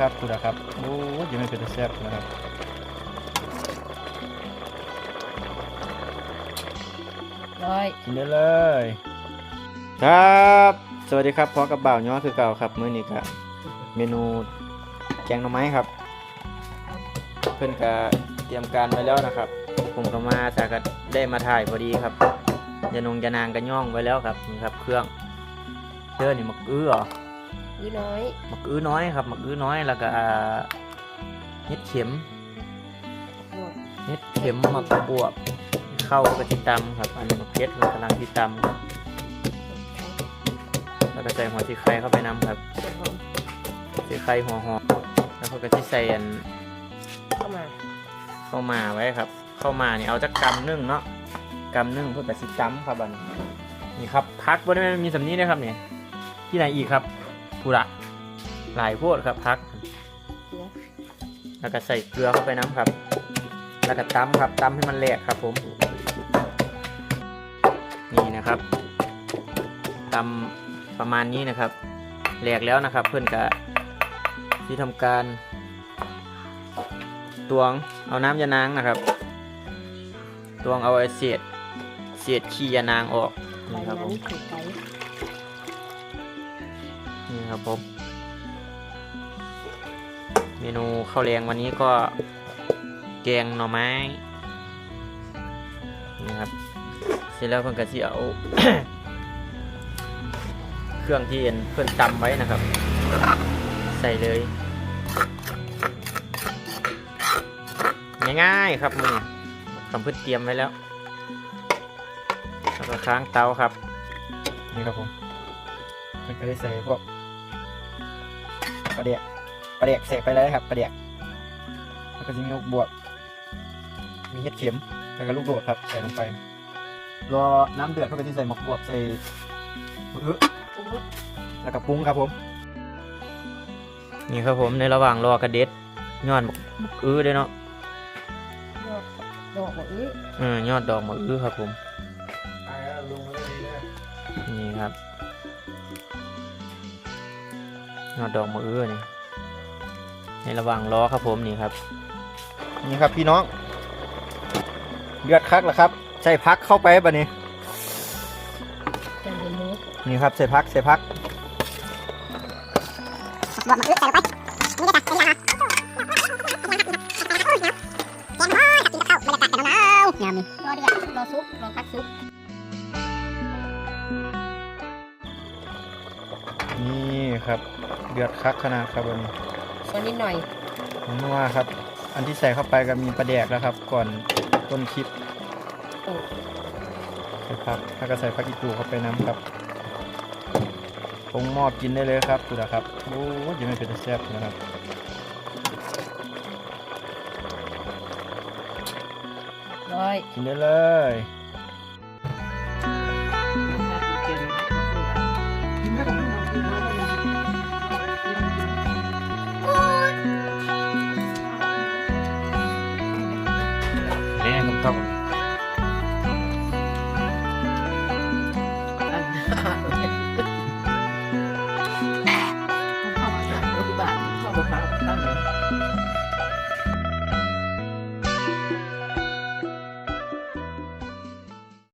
ครับคุณนะครับโอ้ยยังไม่เป็นตาแซ่บนะครับร้อยกินได้เลย ครับ สวัสดีครับพอกับบ่าวย้อคือเก่าครับมื้อนี้ก็เมนูแกงหน่อไม้ครับ เพื่อนก็เตรียมการไว้แล้วนะครับ ผมก็มาสากัได้มาถ่ายพอดีครับยานงยานางก็ย่องไว้แล้วครับนี่ครับ เครื่องเชื่อนี่มักอื้อเหร ออีน้อยมักอื้อน้อยครับมักอื้อน้อยแล้วก็อ่าเห็ดเข็มบวกเห็ดเข็มมักบวบเข้าวกะทิตำครับ อันนี้มักเพชรกำลังที่ตำครับแล้วก็ใส่หัวที่ไข่เข้าไปน้ำครับเดี๋ยวผมที่ไข่หัวหอมแล้วก็ที่ใส่อันเข้ามาเข้ามาไว้ครับ เข้ามานี่เอาจักกำนึ่งเนาะกำนึ่งเพื่อกับสิตำครับอันนี้นี่ครับพักบนนี้มีสำนี้นะครับเนี่ยที่ไหนอีกครับ ผูระหลายโพดครับพัก แล้วก็ใส่เกลือเข้าไปน้ำครับ แล้วก็ตำครับตำให้มันแหลกครับ ผม นี่นะครับตำประมาณนี้นะครับ แหลกแล้วนะครับ เพื่อนกะที่ทำการตวงเอาน้ำยานางนะครับ ตวงเอาไอเศษเศษขี้ยานางออกนี่ครับผม นี่ครับผมเมนูข้าวแรงวันนี้ก็แกงหน่อไม้นี่ครับเสร็จแล้วเพิ่อนก็สิเอาเครื่องที่เห็นเพิ่อนตำไว้นะครับ ใส่เลย ง่ายๆครับมือคำพื้นเตรียมไว้แล้วแล้วก็ค้างเตาครับ นี่ครับผมมันก็ได้ใส่พวก ปลาเดียกปลาเดียกเสกไปเลยครับปลาเดียกแล้วก็จะมีลูกบวบมีเห็ดเข็มแล้วก็ลูกโดดครับใส่ลงไป รอน้ำเดือดเขาก็จะใส่หมกบวบใส่มะอื้อปุ๊บแล้วก็ปรุงครับผม นี่ครับผมในระหว่างรอกระเด็ดยอดหมกหมกอื้อด้วยเนาะดอกดอกบอกอื้อเออยอดดอกหมกอื้อครับผม นี่ครับ ยอดดอกมะเอื้อนี่ในระหว่างล้อครับผมนี่ครับ นี่ครับพี่น้องเดือดคักแล้วครับใส่พักเข้าไปบะนี้จังเป็นหมูนี่ครับใส่พักใส่พักบวกมะอื้อใส่ลงไปนี่ก็จะเป็นยังไงแกงฮอดกับกินกับข้าวบรรยากาศกันหนาวๆยามนี้รอเดือดรอซุปรอพักซุปนี่ ครับ เดือดคักขนาดครับวันนี้ส่วนนิดหน่อยผมว่าครับ อันที่ใส่เข้าไปก็มีปลาแดกแล้วครับ ก่อนต้นคลิปโอ้ใส่ผักถ้าก็ใส่ผักอีตูเข้าไปน้ำครับปรุงหม้อกินได้เลยครับดูนะครับโอ้ยยังไม่เป็นตาแซ่บนะครับร้อยกินได้เลย tông